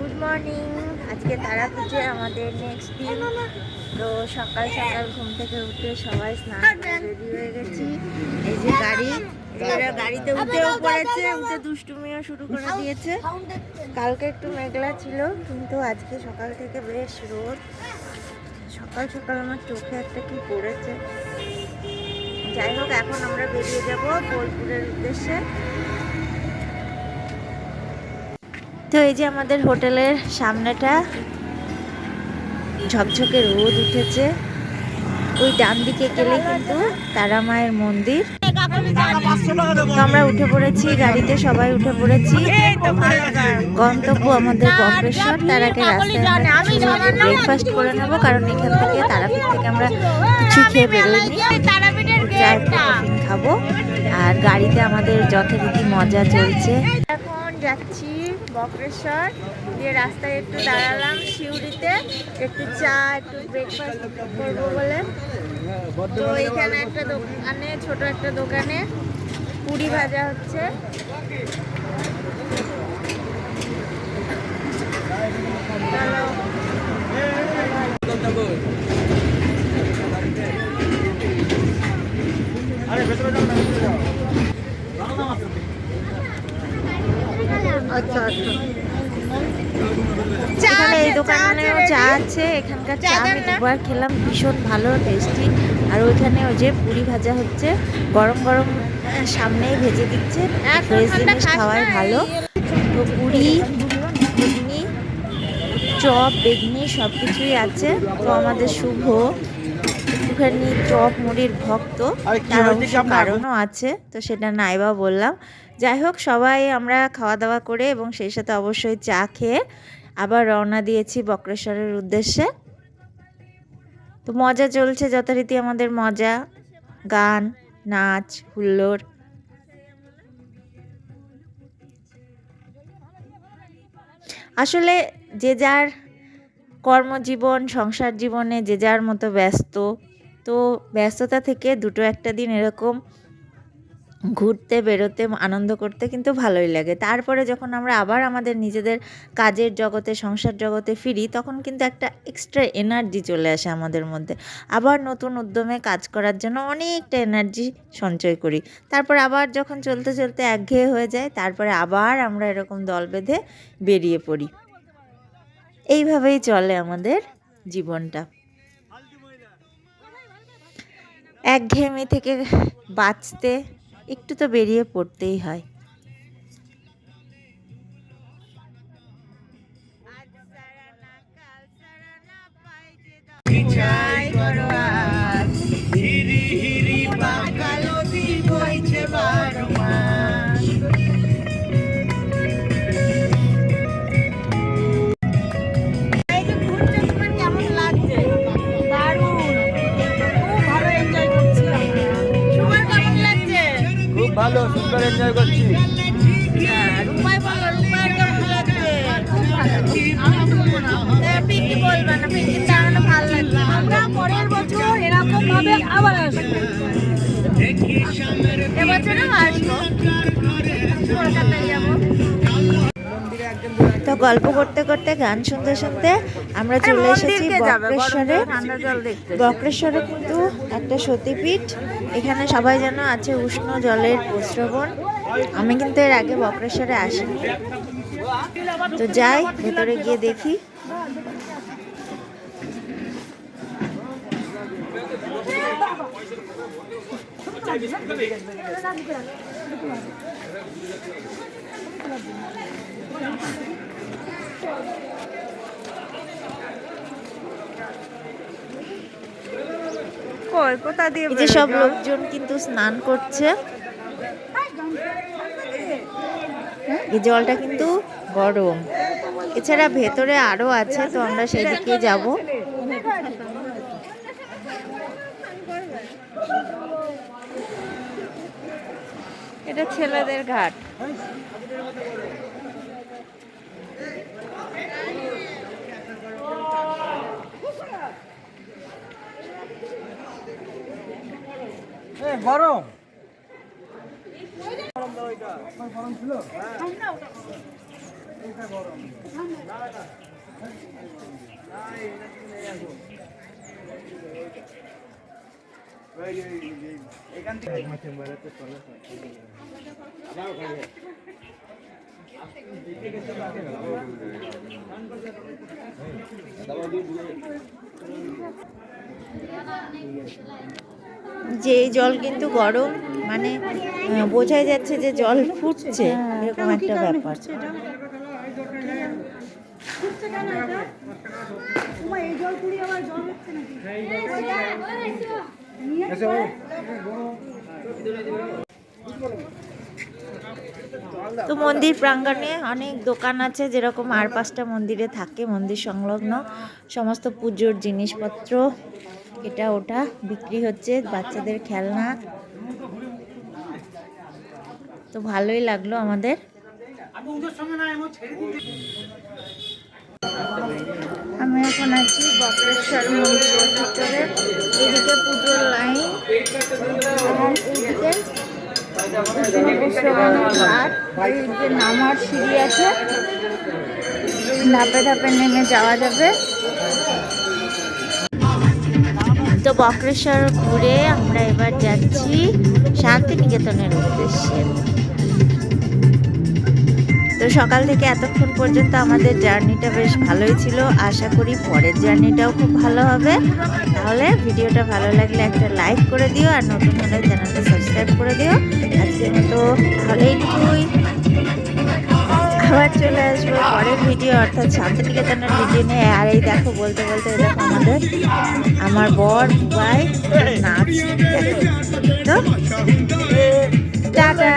Good morning আজকে তারা পুজো, আমাদের নেক্সট দিন। তো সকাল সকাল ঘুম থেকে উঠে সবাই স্নান রেডি হয়ে গেছি। এই যে গাড়ি, এরা গাড়িতে উঠেও পড়েছে, উঠে দুষ্টুমিও শুরু করে দিয়েছে। কালকে একটু মেঘলা ছিল, কিন্তু আজকে সকাল থেকে বেশ রোদ। সকাল সকাল আমার চোখে একটা কি পড়েছে। যাই হোক, এখন আমরা বেরিয়ে যাব বোলপুরের উদ্দেশ্যে। তো এই যে আমাদের হোটেলের সামনেটা ঝকঝকে রোদ উঠেছে। ওই ডান দিকে গেলে কিন্তু তারা মায়ের মন্দির আমরা উঠে পড়েছি, গাড়িতে সবাই উঠে পড়েছি। গন্তব্য আমাদের বক্রেশ্বর তার আগে রাস্তায় ব্রেকফাস্ট করে নেব, কারণ এখান থেকে তারাপীঠ থেকে আমরা খেয়ে বেরোইনি। খাব। আর গাড়িতে আমাদের যথারীতি মজা চলছে। এখন যাচ্ছি বক্রেশ্বর, দিয়ে রাস্তায় একটু দাঁড়ালাম শিউরিতে একটু চা, একটু ব্রেকফাস্ট করব বলে। তো এখানে একটা দোকানে, ছোট একটা দোকানে পুরি ভাজা হচ্ছে। এখানে এই দোকানেও চা আছে এখানকার চা আমি দুবার খেলাম ভীষণ ভালো টেস্টি আর ওইখানে ওই যে পুরি ভাজা হচ্ছে গরম গরম সামনেই ভেজে দিচ্ছে ফ্রেশ জিনিস খাওয়াই ভালো। তো পুরি ঘুগনি চপ বেগনি সব কিছুই আছে। তো আমাদের শুভ একটুখানি চপ মুড়ির ভক্ত। তার অবশ্য কারণও আছে তো সেটা নাইবা বললাম। যাই হোক সবাই আমরা খাওয়া দাওয়া করে এবং সেই সাথে অবশ্যই চা খেয়ে আবার রওনা দিয়েছি বক্রেশ্বরের উদ্দেশ্যে। তো মজা চলছে যথারীতি আমাদের মজা গান নাচ হুল্লোড়। আসলে যে যার কর্মজীবন সংসার জীবনে যে যার মতো ব্যস্ত তো ব্যস্ততা থেকে দুটো একটা দিন এরকম ঘুরতে, বেরোতে, আনন্দ করতে কিন্তু ভালোই লাগে। তারপরে যখন আমরা আবার আমাদের নিজেদের কাজের জগতে, সংসার জগতে ফিরি, তখন কিন্তু একটা এক্সট্রা এনার্জি চলে আসে আমাদের মধ্যে। আবার নতুন উদ্যমে কাজ করার জন্য অনেকটা এনার্জি সঞ্চয় করি। তারপর আবার যখন চলতে চলতে একঘেয়ে হয়ে যায়, তারপরে আবার আমরা এরকম দল বেঁধে বেরিয়ে পড়ি। এইভাবেই চলে আমাদের জীবনটা। একঘেয়েমি থেকে বাঁচতে একটু তো বেরিয়ে পড়তেই হয়। কেমন ভালো সুন্দর এনজয় করছি। পরের বছর এরকম ভাবে আবার আসব। এবছরও আসব। কলকাতায় যাব। তো গল্প করতে করতে গান শুনতে শুনতে আমরা চলে এসেছি বক্রেশ্বরে। বক্রেশ্বরে কিন্তু একটা সতীপীঠ এখানে সবাই যেন আছে উষ্ণ জলের প্রস্রবণ। আমি কিন্তু এর আগে বক্রেশ্বরে আসিনি। তো যাই ভেতরে গিয়ে দেখি। এই যে সব লোকজন কিন্তু স্নান করছে। এই জলটা কিন্তু গরম। এছাড়া ভেতরে আরও আছে তো আমরা সেই দিকে যাব। এটা ছেলেদের ঘাট। গরম। গরম এখান থেকে যে এই জল কিন্তু গরম মানে বোঝাই যাচ্ছে যে জল ফুটছে এরকম একটা ব্যাপার। তো মন্দির প্রাঙ্গণে অনেক দোকান আছে যেরকম আর পাঁচটা মন্দিরে থাকে মন্দির সংলগ্ন সমস্ত পুজোর জিনিসপত্র। এটা ওটা বিক্রি হচ্ছে বাচ্চাদের খেলনা। তো ভালোই লাগল আমাদের। আমি এখন আছি বক্রেশ্বর মন্দিরের ভিতরে। এদিকে পুজোর লাইন আর এইদিকে এইদিকে নামার সিঁড়ি আছে। ধাপে ধাপে নেমে যাওয়া যাবে। তো বক্রেশ্বর ঘুরে আমরা এবার যাচ্ছি শান্তিনিকেতনের উদ্দেশ্যে। তো সকাল থেকে এতক্ষণ পর্যন্ত আমাদের জার্নিটা বেশ ভালোই ছিল। আশা করি পরের জার্নিটাও খুব ভালো হবে। তাহলে ভিডিওটা ভালো লাগলে একটা লাইক করে দিও আর নতুন হলে চ্যানেলটা সাবস্ক্রাইব করে দিও। আজকের মতো এইটুকুই আবার চলে আসব পরের ভিডিও অর্থাৎ শান্তিনিকেতনের ভিডিও নিয়ে। আর এই দেখো বলতে বলতে দেখো আমাদের আমার বর ভাই নাচ তো। টাটা।